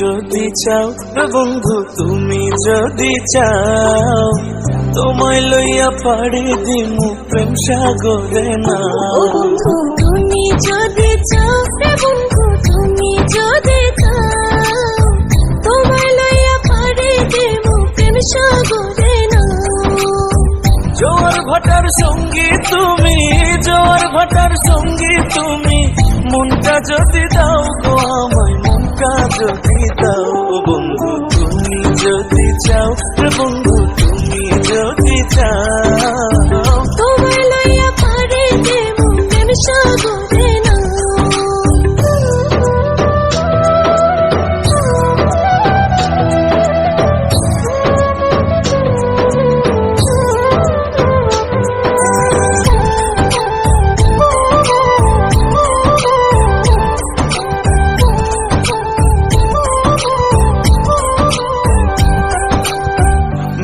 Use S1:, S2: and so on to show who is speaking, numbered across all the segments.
S1: যদি চাও বন্ধু তুমি যদি চাও তোমায় লইয়া পাড়ি দিমু প্রেম সাগরে না।
S2: বন্ধু তুমি যদি চাও বন্ধু তুমি যদি চাও তোমার লইয়া পাড়ি দেব প্রেম সাগরে না।
S1: জোয়ার ভাটার সঙ্গী তুমি জোয়ার ভাটার সঙ্গী তুমি মনটা যদি যদি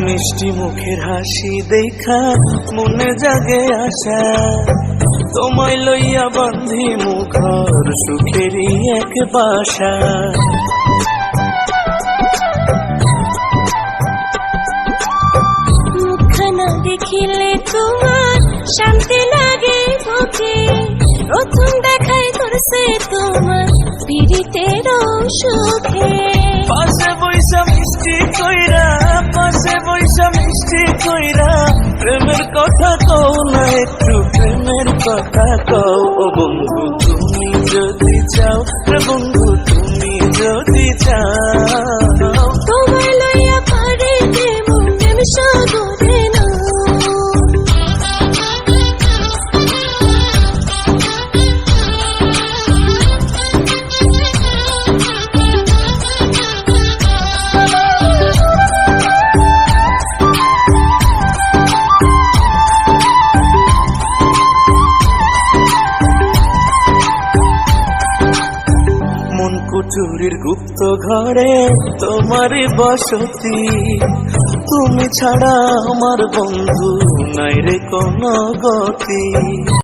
S1: মিষ্টি মুখের হাসি দেখা মনে জাগে আশা। তোমায় লইয়া বান্ধি মুখর সুখেরই এক বাসা।
S2: মুখখানা দেখিলে তোমার শান্তি লাগে বুকে। প্রথম দেখাই করছে তোমার পীড়িতের সুখে।
S1: পাশে বৈশা মিষ্টি কইরা পাশে বৈশা মিষ্টি কইরা, প্রেমের কথা কও না, একটু প্রেমের কথা কও। ও বন্ধু, তুমি যদি চাও বন্ধু, তুমি যদি চাও। কুটুরির গুপ্ত ঘরে তোমার বসতি। তুমি ছাড়া আমার বন্ধু নাই রে কোনো গতি।